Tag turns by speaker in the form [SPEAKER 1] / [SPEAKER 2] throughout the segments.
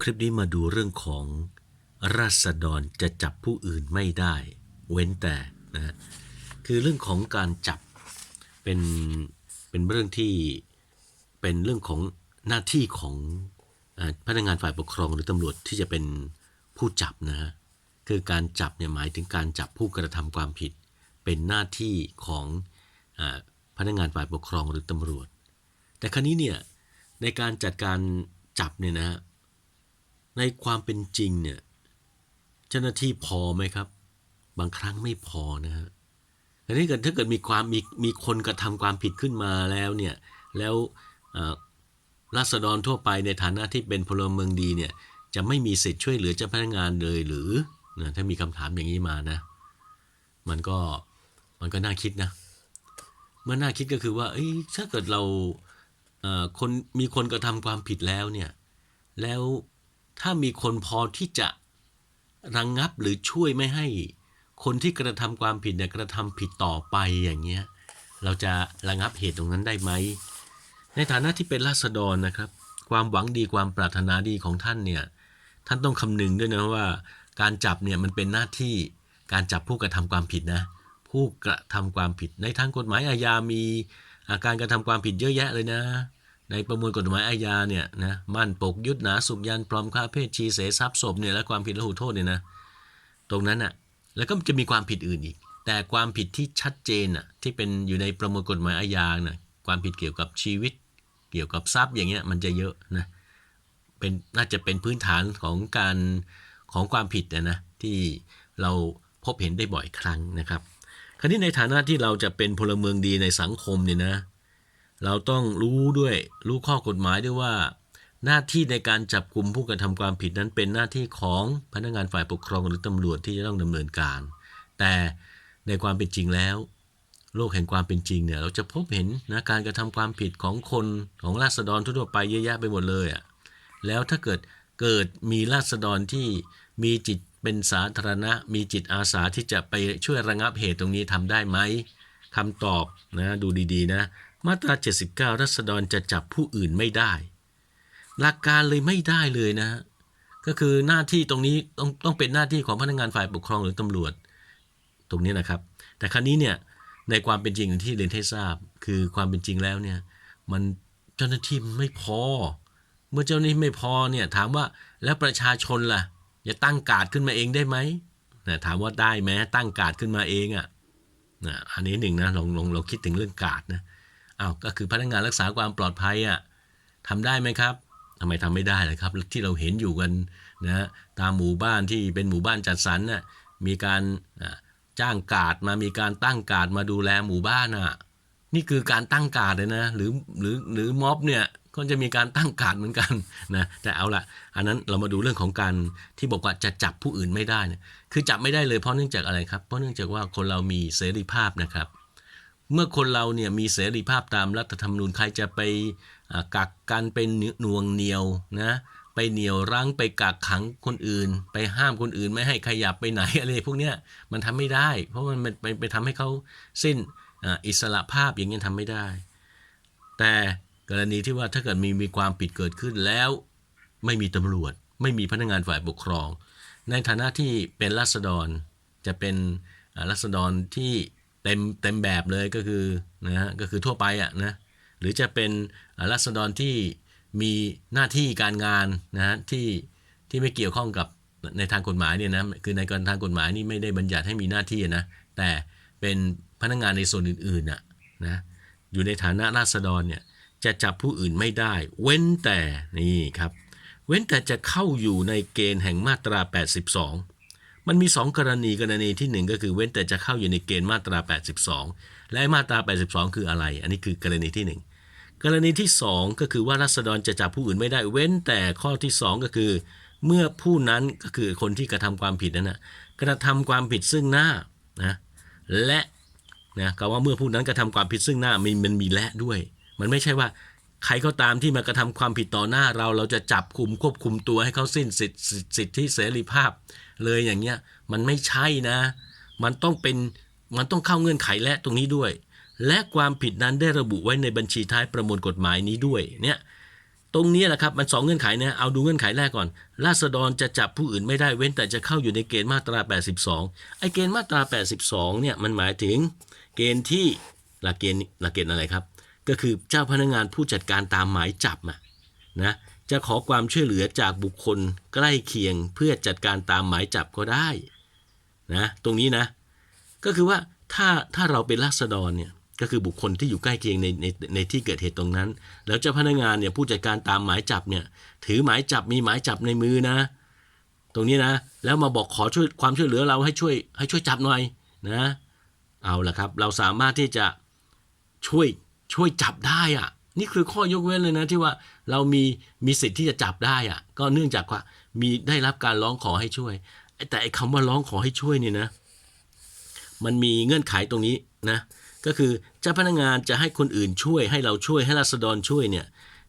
[SPEAKER 1] คลิปนี้มาดูเรื่องของราษฎรจะจับผู้อื่นไม่ได้ เว้นแต่นะคือเรื่องของการจับเป็นเป็นเรื่องที่เป็นเรื่องของหน้าที่ของอพนักงานฝ่ายปกครองหรือตำรวจที่จะเป็นผู้จับนะฮะคือการจับเนี่ยหมายถึงการจับผู้กระทำความผิด เป็นหน้าที่ของออพนักงานฝ่ายปกครองหรือตำรวจ แต่ครั้นี้เนี่ยในการจัดการจับเนี่ยนะฮะ ในความเป็นจริงเนี่ยเจ้าหน้าที่พอไหมครับ บางครั้งไม่พอนะฮะอันนี้เกิดถ้าเกิดมีความมีมีคนกระทำความผิดขึ้นมาแล้วเนี่ยแล้วราษฎรทั่วไปในฐานะที่เป็นพลเมืองดีเนี่ยจะไม่มีสิทธิ์ช่วยเหลือเจ้าพนักงานเลยหรือนะถ้ามีคำถามอย่างนี้มานะ มันก็มันก็น่าคิดนะเมื่อน่าคิดก็คือว่าถ้าเกิดเราคนมีคนกระทำความผิดแล้วเนี่ยแล้ว ถ้ามีคนพอที่จะระงงับหรือช่วยไม่ให้ คนที่กระทำความผิดเนี่ยกระทำผิดต่อไปอย่างเงี้ยเราจะระงับเหตุตรงนั้นได้ไหมในฐานะที่เป็นราษฎรนะครับ ความหวังดีความปรารถนาดีของท่านเนี่ยท่านต้องคำนึงด้วยนะว่า การจับเนี่ยมันเป็นหน้าที่การจับผู้กระทำความผิดนะผู้กระทำความผิดในทางกฎหมายอาญามีอาการกระทำความผิดเยอะแยะเลยนะ ในประมวลกฎหมายอาญาเนี่ยนะมั่นปกยุทธหนาสุกยันพร้อมฆ่าเพศชีเสทรัพย์ศพเนี่ยและความผิดละหูโทษเนี่ยนะตรงนั้นอะแล้วก็จะมีความผิดอื่นอีก แต่ความผิดที่ชัดเจนอะที่เป็นอยู่ในประมวลกฎหมายอาญาน่ะความผิดเกี่ยวกับชีวิต เกี่ยวกับทรัพย์อย่างเงี้ยมันจะเยอะนะเป็นน่าจะเป็นพื้นฐานของการของความผิดนะนะที่เราพบเห็นได้บ่อยครั้งนะครับ คราวนี้ในฐานะที่เราจะเป็นพลเมืองดีในสังคมเนี่ยนะ เราต้องรู้ด้วยรู้ข้อกฎหมายด้วยว่า หน้าที่ในการจับกลุ่มผู้กระทำความผิดนั้นเป็นหน้าที่ของพนักงานฝ่ายปกครองหรือตำรวจที่จะต้องดำเนินการ แต่ในความเป็นจริงแล้ว โลกแห่งความเป็นจริงเนี่ยเราจะพบเห็นนะการกระทำความผิดของคนของราษฎรทั่วไปเยอะแยะไปหมดเลยอะ่ะแล้วถ้าเกิดเกิดมีราษฎรที่มีจิตเป็นสาธารณะ มีจิตอาสาที่จะไปช่วยระงับเหตุตรงนี้ทำได้ไหมคำตอบนะดูดีๆนะ มาตรา 79 รัษฎรจะจับผู้อื่นไม่ได้ หลักการเลยไม่ได้เลยนะ ก็คือหน้าที่ตรงนี้ต้องต้องเป็นหน้าที่ของพนักงานฝ่ายปกครองหรือตำรวจ ตรงนี้นะครับ แต่ครั้นี้เนี่ยในความเป็นจริงที่เรียนให้ทราบ คือความเป็นจริงแล้วเนี่ยมันเจ้าหน้าที่ไม่พอ เมื่อเจ้าหน้าที่ไม่พอเนี่ยถามว่าแล้วประชาชนล่ะจะตั้งการ์ดขึ้นมาเองได้ไหมนะถามว่าได้ไหมตั้งการ์ดขึ้นมาเองอะ่ะนะอันนี้หนึ่งนะลองลองลองคิดถึงเรื่องการ์ดนะ อ้าวก็คือพนักงานรักษาความปลอดภัยอะ่ะทำได้ไหมครับทำไมทำไม่ได้เลยครับที่เราเห็นอยู่กันนะตามหมู่บ้านที่เป็นหมู่บ้านจัดสรรน่ะมีการจ้างการ์ดมามีการตั้งการ์ดมาดูแลหมู่บ้านอะนี่คือการตั้งการ์ดเลยนะหรือหรือหรือม็อบเนี่ยก็จะมีการตั้งการ์ดเหมือนกันนะแต่เอาละอันนั้นเรามาดูเรื่องของการที่บอกว่าจะจับผู้อื่นไม่ได้เนี่ยคือจับไม่ได้เลยเพราะเนื่องจากอะไรครับเพราะเนื่องจากว่าคนเรามีเสรีภาพนะครับ เมื่อคนเราเนี่ยมีเสรีภาพตามรัฐธรรมนูญใครจะไปกักกันเป็นหน่วงเหนียวนะไปเหนียวรั้งไปกักขังคนอื่น ไปห้ามคนอื่นไม่ให้ขยับไปไหนอะไรพวกเนี้ยมันทำไม่ได้ เพราะมันไปไปทำให้เขาสิ้นอ,อิสระภาพอย่างเงี้ยทำไม่ได้ แต่กรณีที่ว่าถ้าเกิดมีมีความผิดเกิดขึ้นแล้ว ไม่มีตำรวจ ไม่มีพนักงานฝ่ายปกครอง ในฐานะที่เป็นรัษฎรจะเป็นรัษฎรที่ เต็มเต็มแบบเลยก็คือนะฮะก็คือทั่วไปอะนะหรือจะเป็นรัษฎรที่มีหน้าที่การงานนะฮะที่ที่ไม่เกี่ยวข้องกับในทางกฎหมายเนี่ยนะคือในการทางกฎหมายนี่ไม่ได้บัญญัติให้มีหน้าที่นะแต่เป็นพนักงานในส่วนอื่นๆน่ะนะอยู่ในฐานะราษฎรเนี่ยจะจับผู้อื่นไม่ได้ เว้นแต่นี่ครับ เว้นแต่จะเข้าอยู่ในเกณฑ์แห่งมาตรา 82 มันมี 2 กรณีกรณีที่ 1 ก็คือเว้นแต่จะเข้าอยู่ในเกณฑ์มาตรา 82 และไอ้มาตรา 82 คืออะไร อันนี้คือกรณีที่ 1 กรณีที่ 2 ก็คือว่ารัษฎรจะจับผู้อื่นไม่ได้ เว้นแต่ข้อที่ 2 ก็คือ เมื่อผู้นั้นก็คือคนที่กระทำความผิดนั้นนะกระทำความผิดซึ่งหน้านะและนะคำว่าเมื่อผู้นั้นกระทำความผิดซึ่งหน้ามันมันมีและด้วย มันไม่ใช่ว่าใครก็ตามที่มากระทำความผิดต่อหน้าเราเราจะจับคุมควบคุมตัวให้เขาสิ้นสิทธิสิทธิเสรีภาพ เลยอย่างเงี้ยมันไม่ใช่นะ มันต้องเป็นมันต้องเข้าเงื่อนไขและตรงนี้ด้วย และความผิดนั้นได้ระบุไว้ในบัญชีท้ายประมวลกฎหมายนี้ด้วยเนี่ยตรงนี้แหละครับมันสองเงื่อนไขนะเอาดูเงื่อนไขแรกก่อนราษฎรจะจับผู้อื่นไม่ได้เว้นแต่จะเข้าอยู่ในเกณฑ์มาตรา 82 ไอ้เกณฑ์มาตรา 82 เนี่ยมันหมายถึงเกณฑ์ที่หลักเกณฑ์หลักเกณฑ์อะไรครับ ก็คือเจ้าพนักงานผู้จัดการตามหมายจับะนะ จะขอความช่วยเหลือจากบุคคลใกล้เคียงเพื่อจัดการตามหมายจับก็ได้นะตรงนี้นะ ก็คือว่าถ้าถ้าเราเป็นราษฎรเนี่ยก็คือบุคคลที่อยู่ใกล้เคียงในในในที่เกิดเหตุตรงนั้น แล้วเจ้าพนักงานเนี่ยผู้จัดการตามหมายจับเนี่ยถือหมายจับมีหมายจับในมือนะ ตรงนี้นะ แล้วมาบอกขอช่วยความช่วยเหลือเราให้ช่วยให้ช่วยจับหน่อยนะเอาละครับ เราสามารถที่จะช่วยช่วยจับได้อะ นี่คือข้อยกเว้นเลยนะที่ว่าเรามีมีสิทธิ์ที่จะจับได้อะก็เนื่องจากว่ามีได้รับการร้องขอให้ช่วย แต่ไอ้คำว่าร้องขอให้ช่วยเนี่ยนะ มันมีเงื่อนไขตรงนี้นะ ก็คือเจ้าพนักงานจะให้คนอื่นช่วย ให้เราช่วยให้ราษฎรช่วยเนี่ย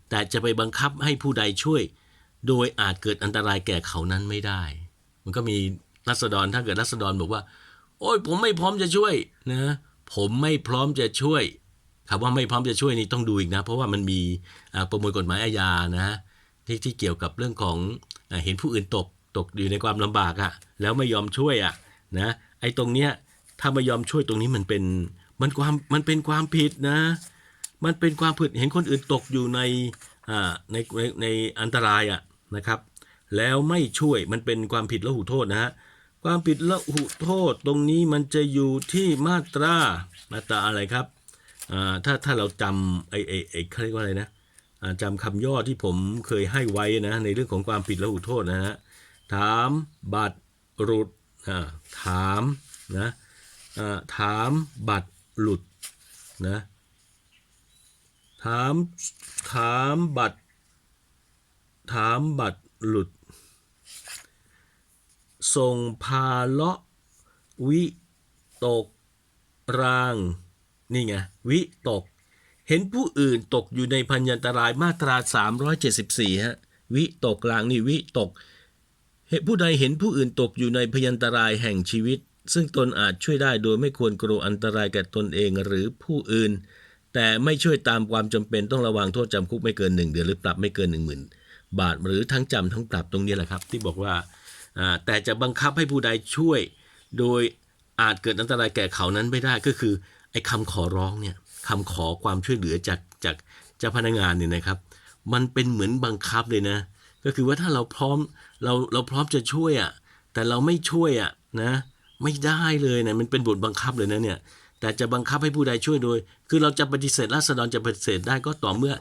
[SPEAKER 1] แต่จะไปบังคับให้ผู้ใดช่วย โดยอาจเกิดอันตรายแก่เขานั้นไม่ได้ มันก็มีรัษฎรถ้าเกิดรัษฎรบอกว่า โอ้ยผมไม่พร้อมจะช่วยนะ ผมไม่พร้อมจะช่วย คำว่าไม่พร้อมจะช่วยนี่ต้องดูอีกนะ เพราะว่ามันมีประมวลกฎหมายอาญานะที่ที่เกี่ยวกับเรื่องของอเห็นผู้อื่นตกตกอยู่ในความลำบากอะ่ะแล้วไม่ยอมช่วยอะ่ะนะไอ้ตรงเนี้ยถ้าไม่ยอมช่วยตรงนี้มันเป็นมันความมันเป็นความผิดนะ มันเป็นความผิดเห็นคนอื่นตกอยู่ในอ่าในในในอันตรายอะนะครับ แล้วไม่ช่วยมันเป็นความผิดละหูโทษนะฮะความผิดละหุโทษตรงนี้มันจะอยู่ที่มาตรามาตราอะไรครับ ถ้าถ้าเราจำไอ้ไอ้ไอ้เขาเรียกว่าอะไรนะจำคำย่อที่ผมเคยให้ไว้นะในเรื่องของความผิดและหุโทษนะฮะถามบัตรหลุดถามนะถามบัตรหลุดนะถามถามบัตรถามบัตรหลุด ส่งพาเลาะวิตกราง นี่ไงวิตก เห็นผู้อื่นตกอยู่ในพันยันตรายมาตรา 374 ฮะ วิตกรางนี่วิตกเหตุผู้ใดเห็นผู้อื่นตกอยู่ในพยันตรายแห่งชีวิต ซึ่งตนอาจช่วยได้โดยไม่ควรกลัวอันตรายแก่ตนเองหรือผู้อื่น แต่ไม่ช่วยตามความจำเป็นต้องระวังโทษจำคุกไม่เกิน1เดือนหรือปรับไม่เกิน1 0,000บาทหรือทั้งจำทั้งปรับตรงนี้แหละครับ ที่บอกว่าอ่าแต่จะบังคับให้ผู้ใดช่วย โดยอาจเกิดอันตรายแก่เขานั้นไม่ได้ก็คือ ไอ้คำขอร้องเนี่ยคำขอความช่วยเหลือจากจากเจ้าพนักงานเนี่ยนะครับ มันเป็นเหมือนบังคับเลยนะ ก็คือว่าถ้าเราพร้อมเราเราพร้อมจะช่วยอะแต่เราไม่ช่วยอะนะไม่ได้เลยนะมันเป็นบทบังคับเลยนะเนี่ยแต่จะบังคับให้ผู้ใดช่วยโดย คือเราจะปฏิเสธราษฎรจะปฏิเสธได้ก็ต่อเมื่อ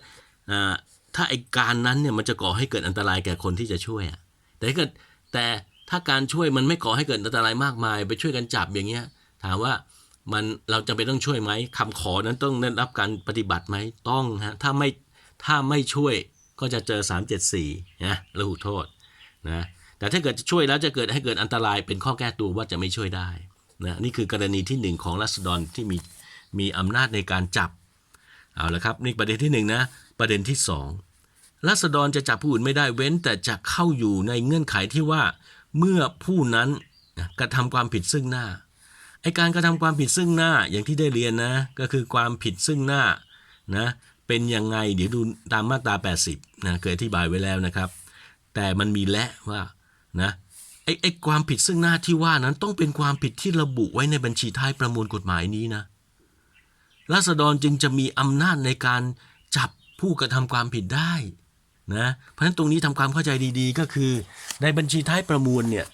[SPEAKER 1] อ่าถ้าไอการนั้นเนี่ยมันจะก่อให้เกิดอันตรายแก่คนที่จะช่วยอะแต่ถ้าเกิดแต่ถ้าการช่วยมันไม่ก่อให้เกิดอันตรายมากมาย ไปช่วยกันจับอย่างเงี้ยถามว่า มันเราจะเป็นต้องช่วยไหมคำขอนั้นต้องได้รับการปฏิบัติไหมต้องฮะถ้าไม่ถ้าไม่ช่วยก็จะเจอ 374นะระหุโทษนะแต่ถ้าเกิดจะช่วยแล้วจะเกิดให้เกิดอันตรายเป็นข้อแก้ตัวว่าจะไม่ช่วยได้นะนี่คือกรณีที่หนึ่งของรัษฎรที่มีมีอำนาจในการจับเอาละครับนี่ประเด็นที่หนึ่งนะประเด็นที่สองรัษฎรจะจับผู้อื่นไม่ได้เว้น แต่จะเข้าอยู่ในเงื่อนไขที่ว่า เมื่อผู้นั้นกระทำความผิดซึ่งหน้า ไอการกระทำความผิดซึ่งหน้าอย่างที่ได้เรียนนะก็คือความผิดซึ่งหน้านะเป็นยังไงเดี๋ยวดูตามมาตรา 80นะเคยอธิบายไว้แล้วนะครับ แต่มันมีและว่านะไอไอความผิดซึ่งหน้าที่ว่านั้นต้องเป็นความผิดที่ระบุไว้ในบัญชีท้ายประมวลกฎหมายนี้นะราษฎรจึงจะมีอำนาจในการจับผู้กระทำความผิดได้นะเพราะฉะนั้นตรงนี้ทำความเข้าใจดีๆ ก็คือ ในบัญชีท้ายประมวลเนี่ย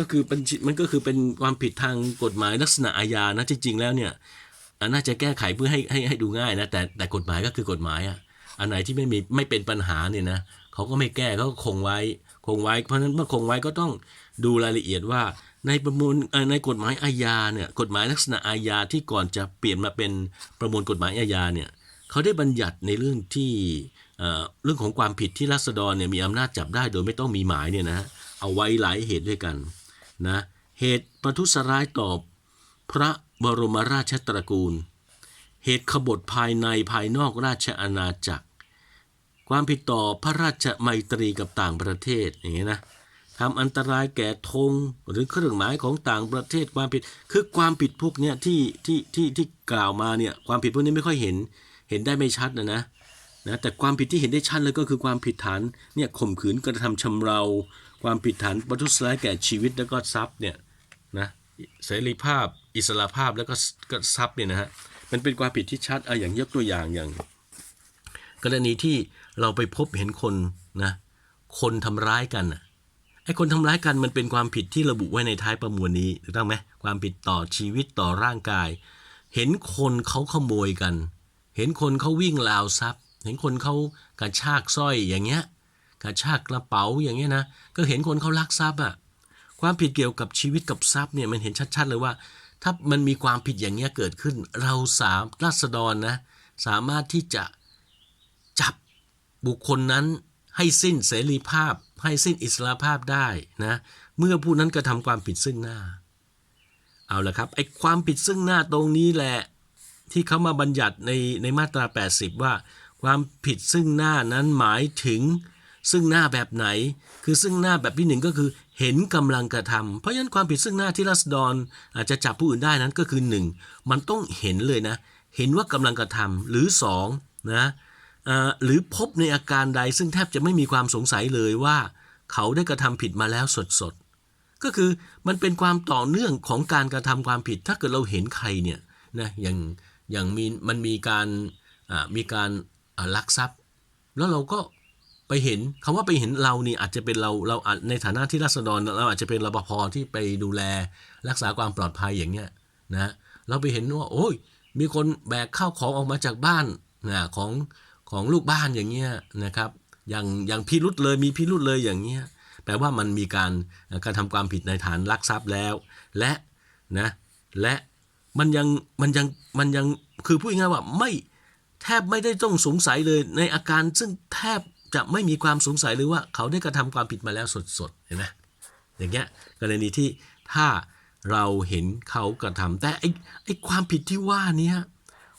[SPEAKER 1] ก็คือบัญชีมันก็คือเป็นความผิดทางกฎหมายลักษณะอาญานะจริง ๆ แล้วเนี่ยน่าจะแก้ไขเพื่อให้ให้ให้ดูง่ายนะแต่แต่กฎหมายก็คือกฎหมายอะอันไหนที่ไม่มีไม่เป็นปัญหาเนี่ยนะเขาก็ไม่แก้เขาก็คงไว้คงไว้เพราะฉะนั้นเมื่อคงไว้ก็ต้องดูรายละเอียดว่าในประมวลในกฎหมายอาญาเนี่ยกฎหมายลักษณะอาญาที่ก่อนจะเปลี่ยนมาเป็นประมวลกฎหมายอาญาเนี่ยเขาได้บัญญัติในเรื่องที่เอ่อเรื่องของความผิดที่รัษฎรเนี่ยมีอำนาจจับได้โดยไม่ต้องมีหมายเนี่ยนะเอาไว้หลายเหตุด้วยกัน นะเหตุประทุษร้ายต่อพระบรมราชตระกูล เหตุขบฏภายในภายนอกราชอาณาจักร ความผิดต่อพระราชไมตรีกับต่างประเทศอย่างนี้นะทำอันตรายแก่ธงหรือเครื่องหมายของต่างประเทศความผิดคือความผิดพวกเนี้ยที่ที่ที่ที่กล่าวมาเนี่ยความผิดพวกนี้ไม่ค่อยเห็นเห็นได้ไม่ชัดนะนะ นะแต่ความผิดที่เห็นได้ชัดเลยก็คือความผิดฐานเนี่ยข่มขืนกระทำชำเรา ความผิดฐานประทุษร้ายแก่ชีวิตแล้วก็ทรัพย์เนี่ยนะเสรีภาพ อิสระภาพแล้วก็ก็ทรัพย์เนี่ยนะฮะมันเป็นความผิดที่ชัดเอาอย่างยกตัวอย่างอย่าง กรณีที่เราไปพบเห็นคนนะคนทำร้ายกันน่ะไอ้คนทำร้ายกันมันเป็นความผิดที่ระบุไว้ในท้ายประมวลนี้ถูกต้องไหมความผิดต่อชีวิตต่อร่างกาย เห็นคนเขาขโมยกัน เห็นคนเขาวิ่งราวทรัพย์ เห็นคนเขากระชากสร้อยอย่างเงี้ยกระชากกระเป๋าอย่างเงี้ยนะก็เห็นคนเขาลักทรัพย์อะความผิดเกี่ยวกับชีวิตกับทรัพย์เนี่ยมันเห็นชัด ๆ เลยว่า ถ้ามันมีความผิดอย่างเงี้ยเกิดขึ้น เราสามราษฎรนะสามารถที่จะจับบุคคลนั้นให้สิ้นเสรีภาพ ให้สิ้นอิสระภาพได้นะเมื่อผู้นั้นกระทำความผิดซึ่งหน้า เอาละครับไอ้ความผิดซึ่งหน้าตรงนี้แหละที่เขามาบัญญัติในในมาตรา 80 ว่า ความผิดซึ่งหน้านั้นหมายถึงซึ่งหน้าแบบไหน คือซึ่งหน้าแบบที่หนึ่งก็คือเห็นกำลังกระทำเพราะฉะนั้นความผิดซึ่งหน้าที่รัษฎรอาจจะจับผู้อื่นได้นั้นก็คือหนึ่งมันต้องเห็นเลยนะ เห็นว่ากำลังกระทำหรือสองนะหรือพบในอาการใดซึ่งแทบจะไม่มีความสงสัยเลยว่า เขาได้กระทำผิดมาแล้วสดๆ ก็คือมันเป็นความต่อเนื่องของการกระทำความผิด ถ้าเกิดเราเห็นใครเนี่ยนะอย่างอย่างมีมันมีการมีการ ลักทรัพย์ แล้วเราก็ไปเห็นคำว่าไปเห็นเรานี่อาจจะเป็นเราเราในฐานะที่รัษฎรเราอาจจะเป็นรปภที่ไปดูแลรักษาความปลอดภัยอย่างเงี้ยนะเราไปเห็นว่าโอ้ยมีคนแบกข้าวของออกมาจากบ้านนะของของลูกบ้านอย่างเงี้ยนะครับอย่างอย่างพิรุษเลยมีพิรุษเลยอย่างเงี้ยแปลว่ามันมีการการทำความผิดในฐานลักทรัพย์แล้ว และนะและมันยังมันยังมันยังคือพูดง่ายว่าไม่ แทบไม่ได้ต้องสงสัยเลยในอาการซึ่งแทบจะไม่มีความสงสัยเลยว่าเขาได้กระทำความผิดมาแล้วสดๆเห็นไหมอย่างเงี้ยกรณีที่ถ้าเราเห็นเขากระทำแต่ไอ้ไอ้ความผิดที่ว่าเนี้ย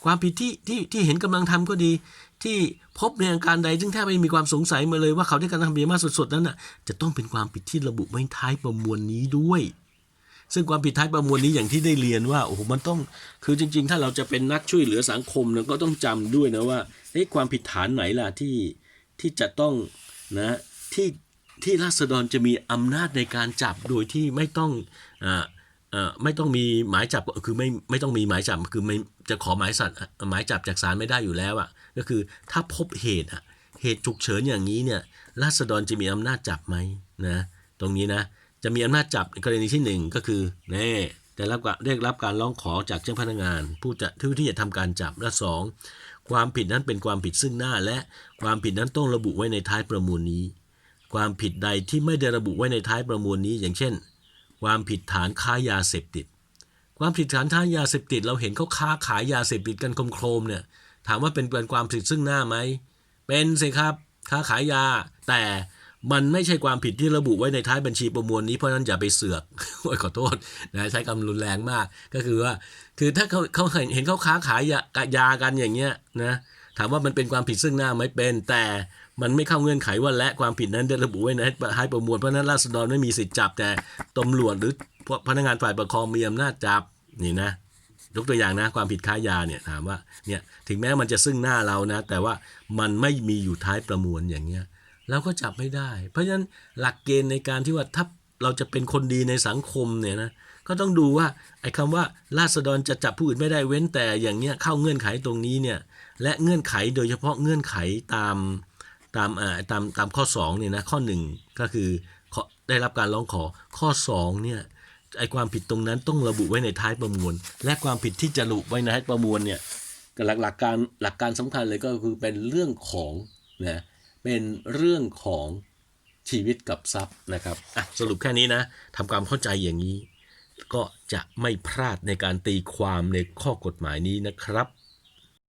[SPEAKER 1] ความผิดที่ที่ที่เห็นกำลังทำก็ดี ที่พบในอาการใดซึ่งแทบไม่มีความสงสัยมาเลยว่าเขาได้กระทำผิดมาสดๆนั้นน่ะจะต้องเป็นความผิดที่ระบุไว้ท้ายประมวลนี้ด้วย ซึ่งความผิดท้ายประมวลนี้อย่างที่ได้เรียนว่าโอ้โหมันต้องคือจริง ๆ ถ้าเราจะเป็นนักช่วยเหลือสังคมเนี่ยก็ต้องจำด้วยนะว่าเอ๊ะความผิดฐานไหนล่ะที่ที่จะต้องนะที่ที่ราษฎรจะมีอำนาจในการจับโดยที่ไม่ต้องอ่าอ่อไม่ต้องมีหมายจับคือไม่ไม่ต้องมีหมายจับคือไม่จะขอหมายสัตว์หมายจับจากศาลไม่ได้อยู่แล้วอะก็คือถ้าพบเหตุอะเหตุฉุกเฉินอย่างนี้เนี่ยราษฎรจะมีอำนาจจับไหมนะตรงนี้นะ จะมีอำนาจจับกรณีที่หนึ่งก็คือแน่ได้รับการได้รับการร้องขอจากเจ้าพนักงาน ผู้จะที่ที่จะทำการจับและสองความผิดนั้นเป็นความผิดซึ่งหน้า และความผิดนั้นต้องระบุไว้ในท้ายประมวลนี้ ความผิดใดที่ไม่ได้ระบุไว้ในท้ายประมวลนี้ อย่างเช่น ความผิดฐานค้ายาเสพติด ความผิดฐานค้ายาเสพติด เราเห็นเขาค้าขายยาเสพติดกันโครมๆเนี่ยถามว่าเป็นเป็นความผิดซึ่งหน้าไหมเป็นสิครับค้าขายยาแต่ มันไม่ใช่ความผิดที่ระบุไว้ในท้ายบัญชีประมวลนี้เพราะนั้นอย่าไปเสือกโอ้ยขอโทษนะใช้คำรุนแรงมาก ก็คือว่า คือถ้าเขาเขาเห็นเห็นเขาค้าขายยายากันอย่างเงี้ยนะถามว่ามันเป็นความผิดซึ่งหน้าไหมเป็น แต่มันไม่เข้าเงื่อนไขว่าและความผิดนั้นได้ระบุไว้ในท้ายประมวลเพราะฉะนั้นราษฎรไม่มีสิทธิ์จับแต่ตำรวจหรือพนักงานฝ่ายปกครองมีอำนาจจับนี่นะยกตัวอย่างนะความผิดค้ายาเนี่ยถามว่าเนี่ยถึงแม้มันจะซึ่งหน้าเรานะ แต่ว่ามันไม่มีอยู่ท้ายประมวลอย่างเงี้ย เราก็จับไม่ได้ เพราะฉะนั้นหลักเกณฑ์ในการที่ว่าถ้าเราจะเป็นคนดีในสังคมเนี่ยนะก็ต้องดูว่าไอ้คำว่าราษฎรจะจับผู้อื่นไม่ได้เว้นแต่อย่างเงี้ยเข้าเงื่อนไขตรงนี้เนี่ยและเงื่อนไขโดยเฉพาะเงื่อนไขตามตามอ่าตามตามข้อ2เนี่ยนะข้อ 1 ก็คือขอได้รับการร้องขอข้อ2เนี่ยไอความผิดตรงนั้นต้องระบุไว้ในท้ายประมวล และความผิดที่จะระบุไว้ในท้ายประมวลเนี่ยหลักหลักการหลักการสำคัญเลยก็คือเป็นเรื่องของนะ เป็นเรื่องของชีวิตกับทรัพย์นะครับอะสรุปแค่นี้นะทำความเข้าใจอย่างนี้ ก็จะไม่พลาดในการตีความในข้อกฎหมายนี้นะครับ